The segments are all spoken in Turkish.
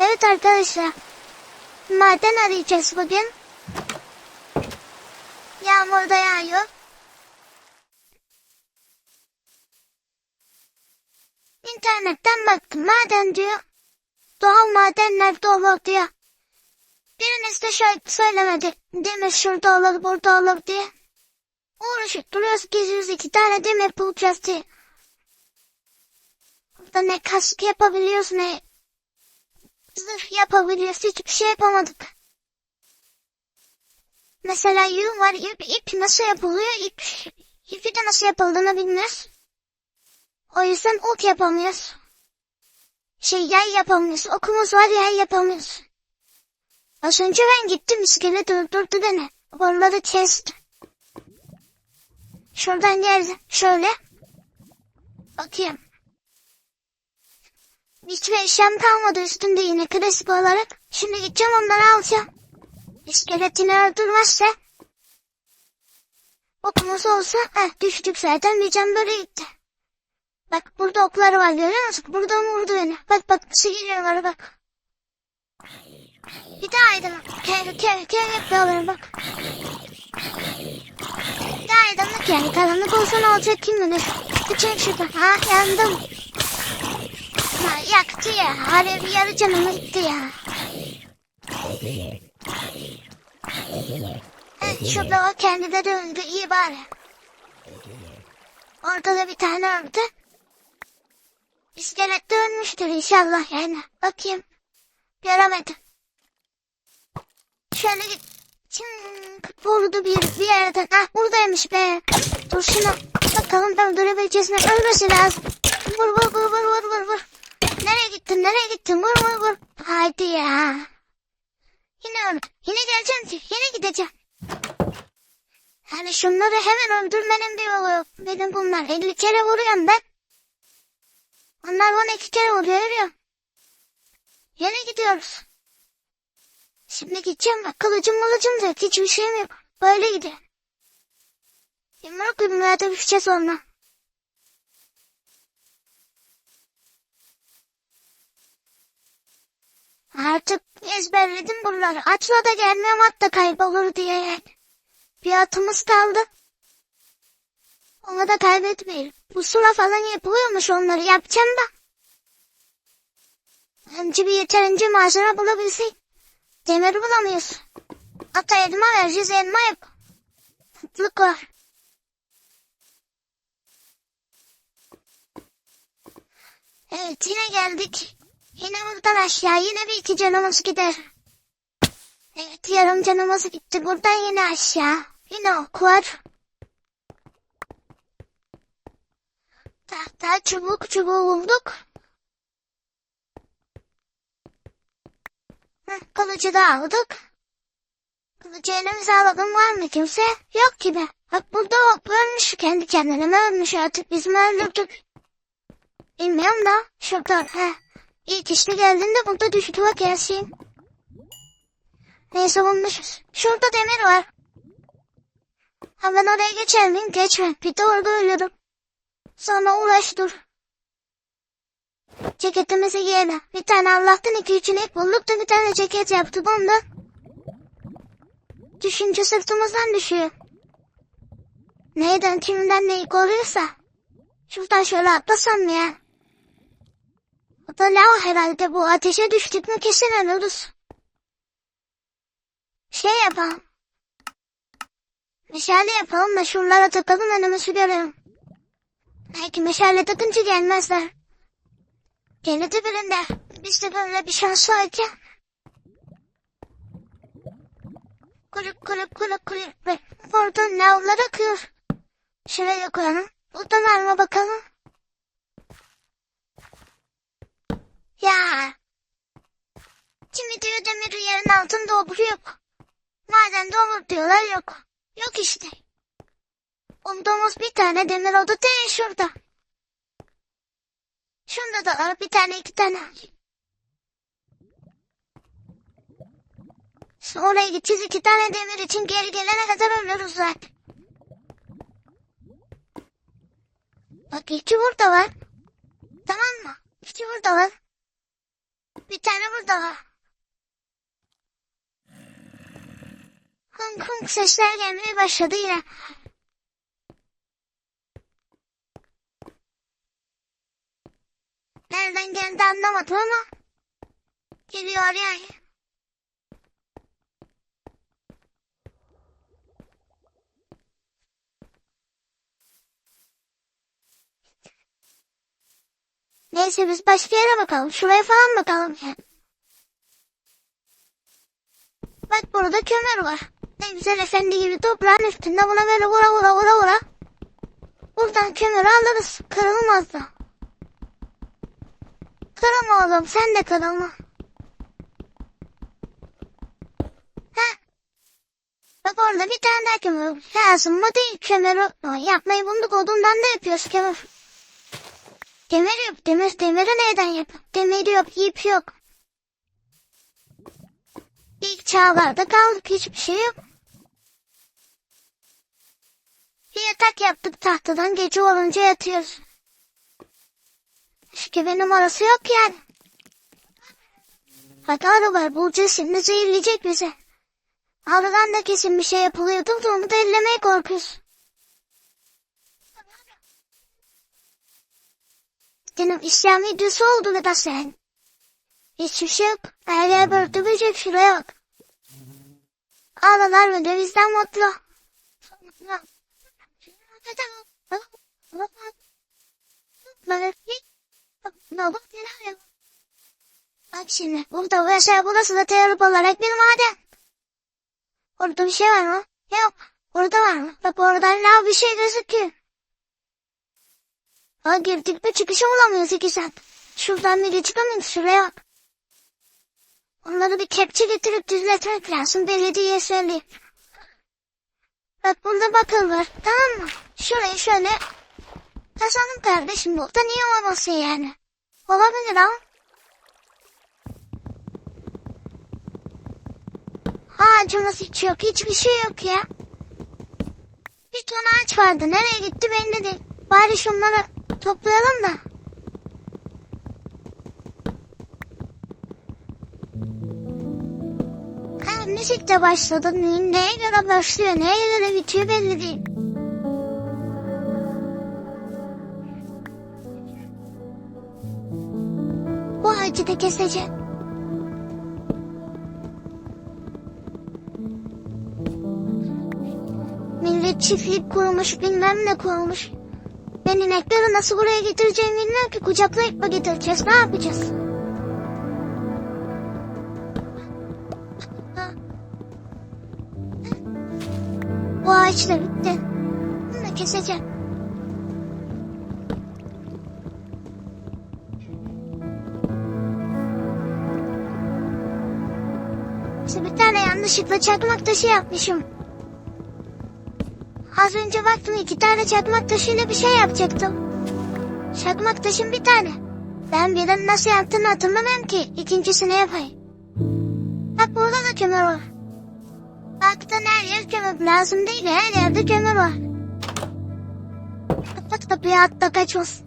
Evet arkadaşlar. Maden arayacağız bugün. Yağmur da yağıyor. İnternetten baktım. Maden diyor. Doğal madenler dolu diyor. Biriniz de şöyle söylemedi. Demir şurada olur burada olur diye. Uğraşıp duruyoruz geziyoruz iki tane demir bulacağız diye. Burada ne kask yapabiliyoruz ne zırh yapabiliyoruz hiçbir şey yapamadık. Mesela yün var ip, ip nasıl yapılıyor ip, ipi de nasıl yapıldığını bilmiyoruz. O yüzden ok yapamıyoruz. Şey yay yapamıyoruz okumuz var yay yapamıyoruz. Az önce ben gittim iskelet öldürdü beni. Oraları kesti. Şuradan geldi. Şöyle. Bakayım. Hiçbir eşyam kalmadı üstünde yine klasik olarak. Şimdi gideceğim onları alacağım. İskeletini öldürmezse. Okumuz olsa heh, düştük zaten diyeceğim böyle gitti. Bak burada okları var görüyor musun? Buradan vurdu beni. Bak bak nasıl geliyorlar bak. Bir daha aydınlık. Kev kev kev yapıyorlar bak. Bir daha aydınlık yani. Karanlık olsa ne olacak kim bilir. Çıkacağım şuradan. Ha yandım. Yaktı ya. Bir yarı canımı gitti ya. Evet, şurada o kendileri öldü. iyi bari. Orada da bir tane öldü. İskelet de ölmüştür inşallah yani. Bakayım. Göremedim. Şöyle git. Çınk vurdu bir, bir yerden. Ah buradaymış be. Dur şuna. Bakalım öldürebileceğiz mi? Ölmesi lazım. Vur vur vur vur vur vur vur. Gittin nereye gittin vur vur vur. Haydi ya. Yine öldü. Yine geleceğim. Yine gideceğim. Yani şunları hemen öldürmenin bir yolu yok. Benim bunlar 50 kere vuruyorum ben. Onlar bana iki kere vuruyor görüyor. Yine gidiyoruz. Şimdi gideceğim bak kılıcım mılıcım da. Hiçbir şeyim yok. Böyle gidiyor. Yumruk yumruğa düşeceğiz onunla. Artık ezberledim buraları. Atla da gelmem at da kaybolur diye yani. Bir atımız kaldı. Onu da kaybetmeyelim. Bu sula falan yapılıyormuş onları yapacağım da. Önce bir yeterince malzeme bulabilsek. Demir bulamıyoruz. Ata elma vereceğiz elma yok. Tatlık var. Evet yine geldik. Yine buradan aşağı yine bir iki canımız gider. Evet yarım canımız gitti. Buradan yine aşağı. Yine ok var. Tahta çubuk çubuğu bulduk. Heh, kılıcı da aldık. Kılıcı elimize alalım var mı kimse? Yok gibi. Bak burada o ölmüş kendi kendine ölmüş artık biz mi öldürdük? Bilmiyorum da şurada he. İlk işte geldiğinde burada düştü bak Yasin. Neyse bulmuşuz. Şurada demir var. Ha ben oraya geçer miyim? Geçme. Bir de orada ölürüm. Sonra uğraş dur. Ceketimizi giyelim. Bir tane Allah'tan iki üç inek bulduk da bir tane ceket yaptı bundan. Düşünce sırtımızdan düşüyor. Neyden kimden neyi koruyorsa. Şuradan şöyle atlasam ya? O da lav herhalde bu ateşe düştük mü kesin ölürüz. Şey yapalım. Meşale yapalım da şuralara takalım önümüzü görelim. Belki meşale takınca gelmezler. Geldi birinde. Biz de böyle bir şans varken. Kulüp kulüp kulüp kulüp ve oradan lavlar akıyor. Şuraya koyalım. Buradan alma bakalım. Ya. Demiri yerin altında olur yok. De olur diyorlar yok. Yok işte. Umduğumuz bir tane demir oldu değil şurada. Şunda da var bir tane iki tane. Oraya gideceğiz iki tane demir için geri gelene kadar ölürüz zaten. Bak iki burada var. Tamam mı? İki burada var. bir tane burada var. Hınk hınk sesler gelmeye başladı yine. Nereden geldi anlamadım ama geliyor yani. Neyse biz başka yere bakalım. Şuraya falan bakalım yani. Bak burada kömür var. Güzel efendi gibi toprağın üstünde buna böyle vura vura vura vura. Buradan kömürü alırız. Kırılmaz da. Kırılma oğlum sen de kırılma. Heh. Bak orada bir tane daha kömür. Lazım mı değil kömürü. Ay, Yapmayı bulduk odundan da yapıyoruz kömür. Demir yok. Demir, demiri neyden yap? Demir yok, ip yok. İlk çağlarda kaldık hiçbir şey yok. Bir yatak yaptık tahtadan gece olunca yatıyoruz. Şike numarası yok yani. Hadi arı var bulacağız şimdi zehirleyecek bizi. Arıdan da kesin bir şey yapılıyordu da onu da ellemeye korkuyoruz. Canım İslam videosu oldu ve da sen. Hiçbir şey yok. Her yer böyle böcek şuraya bak. Ağlalar ve dövizden mutlu. Bak şimdi burada bu yaşar burası da teorik olarak bir maden. Orada bir şey var mı? Yok. Orada var mı? Bak oradan lav bir şey gözüküyor. Ha girdik de çıkışı bulamıyoruz iki saat. Şuradan biri çıkamıyoruz şuraya bak. Onları bir kepçe getirip düzletmek lazım belediyeye söyleyeyim. Bak burada bakır var tamam mı? Şurayı şöyle kazanım kardeşim burada niye olmasın yani? Olabilir ama. Ağacımız hiç yok hiçbir şey yok ya. Bir ton ağaç vardı nereye gitti belli değil. Bari şunları toplayalım da. Ha, müzik de başladı. Ne- Neye göre başlıyor, neye göre bitiyor belli değil. Ağacı da keseceğim. Millet çiftlik kurmuş, bilmem ne kurmuş. Ben inekleri nasıl buraya getireceğimi bilmiyorum ki. Kucaklayıp mı getireceğiz? Ne yapacağız? Bu ağaç da bitti. Bunu da keseceğim. Yanlışlıkla çakmak taşı yapmışım. Az önce baktım iki tane çakmak taşıyla bir şey yapacaktım. Çakmak taşım bir tane. Ben birinin nasıl yaptığını hatırlamıyorum ki. İkincisini yapayım. Bak burada da kömür var. Baktın her yer kömür. Lazım değil her yerde kömür var. Kapat kapıyı atla kaç olsun.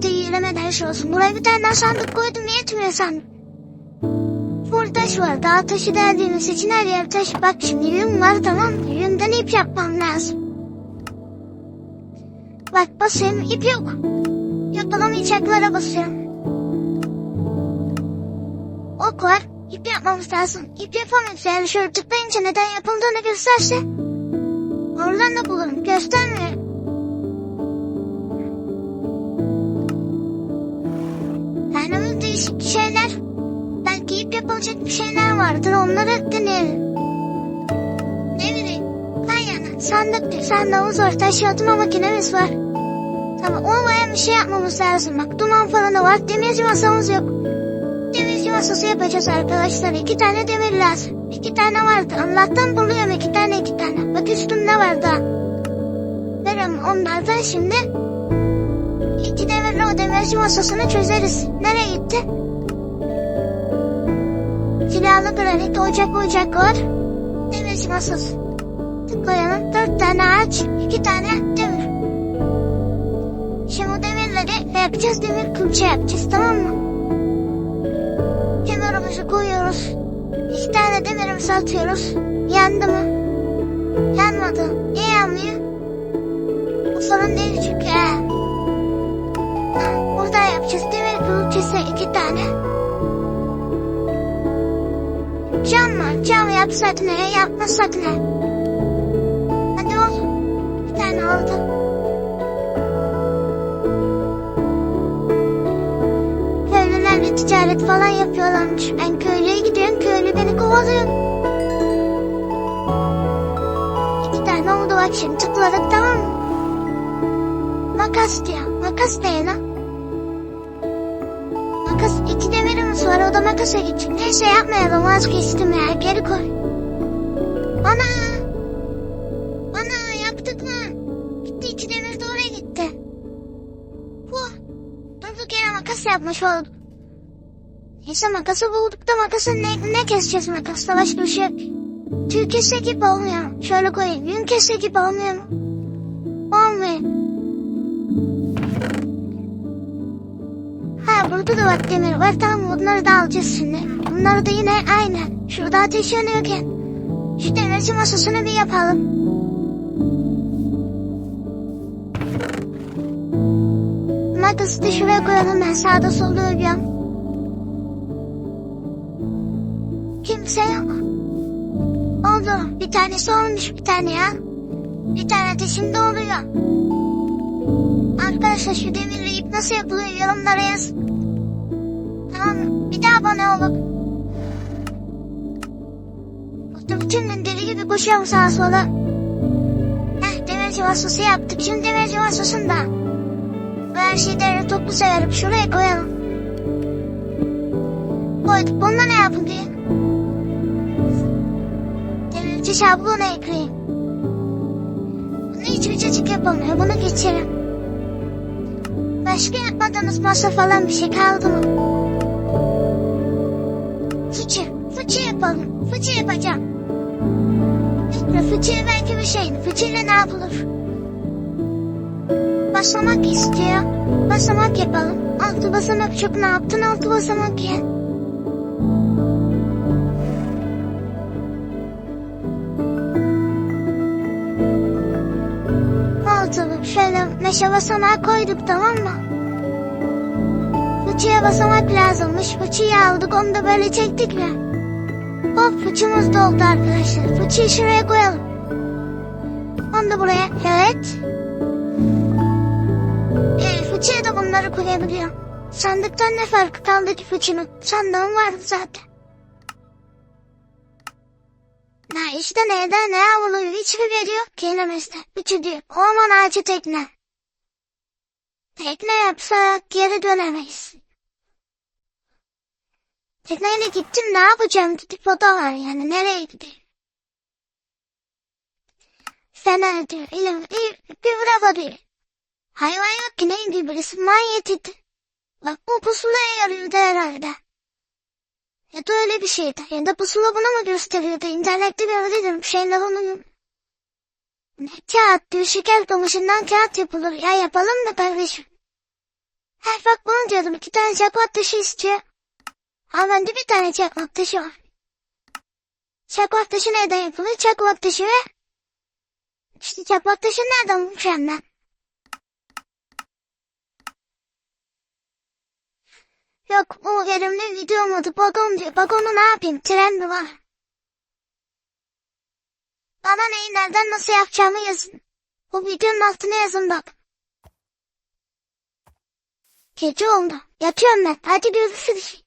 Yeti de yiyelemeden şey olsun. Buraya bir tane daha sandık koydum yetmiyor sandık. Full taş var. Dağ taşı deldiğimiz için her yer taş. Bak şimdi yün var tamam mı? Yünden ip yapmam lazım. Bak basıyorum ip yok. Yapılamayacaklara basıyorum. Ok var. İp yapmamız lazım. İp yapamıyoruz yani şöyle tıklayınca neden yapıldığını gösterse. Oradan da bulurum. Göstermiyor. Değişik şeyler. Belki ip yapılacak bir şeyler vardır. Onları deneyelim. Ne bileyim. Ben yana. Sandık, sandığımız var. Taş atma makinemiz var. Tamam olmayan bir şey yapmamız lazım. Bak duman falan da var. Demirci masamız yok. Demirci masası yapacağız arkadaşlar. İki tane demir lazım. İki tane vardı. Allah'tan buluyorum iki tane iki tane. Bak üstümde var daha. Veririm onlardan şimdi. Demirci masasını çözeriz. Nereye gitti? Silahlı granit ocak ocak var. Demirci masası. Tıklayalım. Dört tane ağaç, iki tane demir. Şimdi demirleri yapacağız demir külçe yapacağız tamam mı? Kenarımızı koyuyoruz. İki tane demirimizi atıyoruz. Yandı mı? Yanmadı. Niye yanmıyor? Bu sorun değil çünkü. he. Tane. Cam mı? Cam yapsak ne? Yapmasak ne? Hadi ol. Bir tane oldu. Köylülerle ticaret falan yapıyorlarmış. Ben köylüye gidiyorum, köylü beni kovalıyor. İki tane oldu bak şimdi tıkladık tamam mı? Makas diyor. Makas ne lan? Makas iki demirimiz var o da makasa gidecek. Neyse yapmayalım vazgeçtim ya geri koy. Ana! Ana yaptık mı? Gitti iki demir de oraya gitti. Bu. Durduk yere makas yapmış olduk. Neyse makası bulduk da makası ne, ne keseceğiz makasla başka bir şey yok. Tüy kesse gibi olmuyor. Şöyle koyayım. Yün kesse gibi olmuyor mu? Olmuyor. Burada da bak demir var. Tamam bunları da alacağız şimdi. Bunları da yine aynı. Şurada ateş yanıyorken. Şu demirci masasını bir yapalım. Makası da şuraya koyalım ben sağda solda uyuyorum. Kimse yok. Oldu. Bir tanesi olmuş bir tane ya. Bir tane de şimdi oluyor. Arkadaşlar şu demirli ip nasıl yapılıyor yorumlara yaz. Mı? Bir daha abone olun. Burada bütün gün deli gibi koşuyorum sağa sola. Heh demirci vasıfı yaptık. Şimdi demirci vasfısını da. Şeyi derli toplu severim. Şuraya koyalım. Koyduk. Bununla ne yapın diye. Demirci şablonu ekleyeyim. Bunu hiç vıcacık yapamıyor. Bunu geçelim. Başka yapmadığınız masa falan bir şey kaldı mı? Fıçı. Fıçı yapalım. Fıçı yapacağım. Fikri fıçı belki bir şey. Fıçıyla ne yapılır? Basamak istiyor. Basamak yapalım. Altı basamak çok ne yaptın? Altı basamak ye. Oldu. Şöyle meşe basamağı koyduk tamam mı? Fıçıya basamak lazımmış. Fıçıyı aldık onu da böyle çektik mi? Hop fıçımız doldu arkadaşlar. Fıçıyı şuraya koyalım. Onu da buraya. Evet. Ee, fıçıya da bunları koyabiliyor. Sandıktan ne farkı kaldı ki fıçının? Sandığım vardı zaten. Ne işte neyden ne yapılıyor hiçbir veri yok kelimesinde. Üçü diyor. Orman ağacı tekne. Tekne yapsak geri dönemeyiz. Tekneyle gittim ne yapacağım dedik o da var yani nereye gideyim. Fena diyor. İlim, bir bravo diyor. Hayvan yok ki neydi birisi manyet. Bak bu pusulaya yarıyordu herhalde. Ya da öyle bir şeydi. Ya da pusula buna mı gösteriyordu? İnternette gördüm şeyler onu. Ne kağıt diyor şeker kamışından kağıt yapılır. Ya yapalım da kardeşim. Ha bak bunu diyordum iki tane çakmak taşı istiyor. Ha bende bir tane çakmak taşı var. Çakmak taşı nereden yapılır? Çakmak taşı ve... İşte çakmak taşı nereden bulacağım ben? Yok bu verimli video modu bagon diyor. Bagonu ne yapayım? Tren mi var? Bana neyi nereden nasıl yapacağımı yazın. Bu videonun altına yazın bak. Gece oldu. Yatıyorum ben. Hadi görüşürüz.